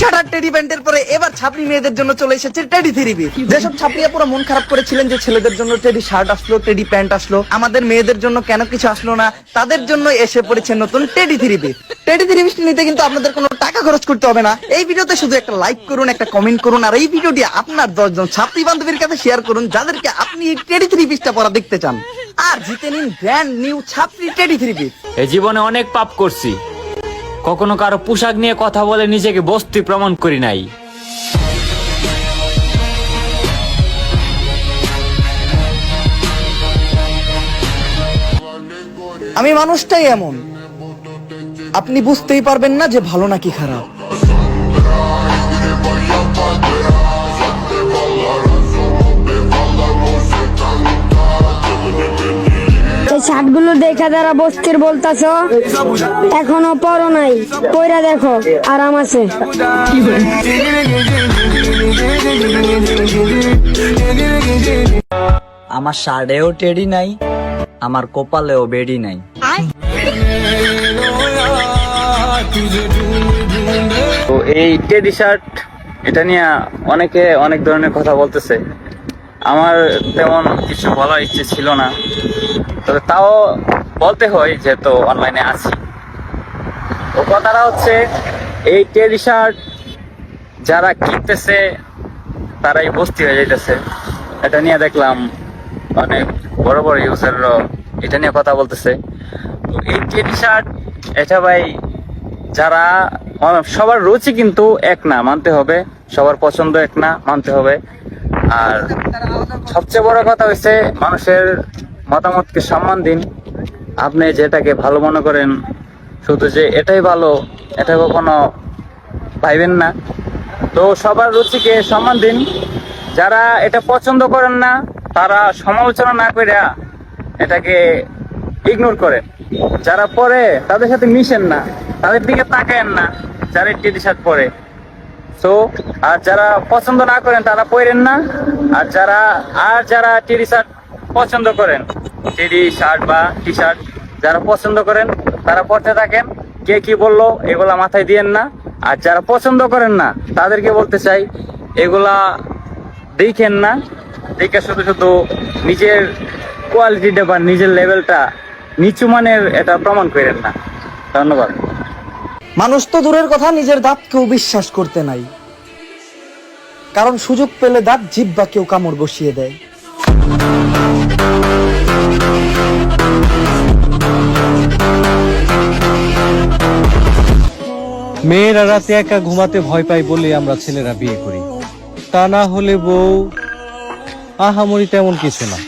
Shirt আর teddy পরে এবার ছাপড়ি মেয়েদের জন্য চলে এসেছে টেডি যেসব ছাপড়িয়া পুরো মন খারাপ করেছিলেন যে ছেলেদের জন্য টেডি শার্ট আসলো টেডি প্যান্ট আসলো, আমাদের মেয়েদের জন্য কেন কিছু আসলো না, তাদের জন্য এসে পড়েছে নতুন টেডি টেডি নিতে কিন্তু আপনাদের কোনো টাকা খরচ করতে হবে না। এই ভিডিওতে শুধু একটা লাইক করুন, একটা কমেন্ট করুন, আর এই ভিডিওটি আপনার দশজন ছাত্রী বান্ধবীর কাছে শেয়ার করুন, যাদেরকে আপনি টেডি থ্রি পিসটা পরা দেখতে চান। আর জিতে নিন ব্র্যান্ড নিউ ছাত্রী টেডি থ্রি পিস এই জীবনে অনেক পাপ করছি। কখনো কারও পোশাক নিয়ে কথা বলে নিজেকে বস্তি প্রমাণ করি নাই। আমি মানুষটাই এমন। আপনি বুঝতেই পারবেন না যে ভালো নাকি খারাপ। শার্টগুলো দেখে যারা বস্তির বলতাছ এখনও পরো নাই। পয়রা দেখো আরাম আছে। আমার শার্টেও টেডি নাই আমার কপালেও বেডি নাই। তো এই টেডি শার্ট এটা নিয়ে অনেকে অনেক ধরনের কথা বলতেছে। আমার তেমন কিছু বলার ইচ্ছে ছিল না। তবে তাও বলতে হয় যেহেতু অনলাইনে আছি। ও কথাটা হচ্ছে, এই টেডি শার্ট যারা কিনতেছে, তারাই বস্তি হয়ে যাইতেছে। এটা নিয়ে দেখলাম অনেক বড় বড় ইউজাররাও এটা নিয়ে কথা বলতেছে। তো এই টেডি শার্ট, এটা ভাই যারা সবার রুচি কিন্তু এক না, মানতে হবে। সবার পছন্দ এক না, মানতে হবে। আর সবচেয়ে বড় কথা হচ্ছে মানুষের মতামতকে সম্মান দিন। আপনি যেটাকে ভালো মনে করেন, শুধু যে এটাই ভালো, এটা কখনো ভাইবেন না। তো সবার রুচিকে সম্মান দিন। যারা এটা পছন্দ করেন না, তারা সমালোচনা না করে এটাকে ইগনোর করেন। যারা পরে তাদের সাথে মিশেন না, তাদের দিকে তাকায়েন না, যারা টি শার্ট পরে। তো আর যারা পছন্দ না করেন, তারা পরেন না। আর যারা আর যারা টি শার্ট পছন্দ করেন টি শার্ট বা টি শার্ট যারা পছন্দ করেন, তারা পড়তে থাকেন। কে কি বলল, এগুলা মাথায় দিয়েন না। আর যারা পছন্দ করেন না, তাদেরকে বলতে চাই, এগুলা দেখেন না। দেখে শুধু শুধু নিজের কোয়ালিটিটা বা নিজের লেভেলটা নিচু মানের এটা প্রমাণ করেন না। ধন্যবাদ। মানুষ তো দূরের কথা, নিজের দাঁতকেও বিশ্বাস করতে নাই। কারণ সুযোগ পেলে দাঁত জিভ বা কেউ কামড় বসিয়ে দেয়। মেয়েরা রাতে একা ঘুমাতে ভয় পায় বলে আমরা ছেলেরা বিয়ে করি। তা না হলে বউ, আহামরি তেমন কিছু না।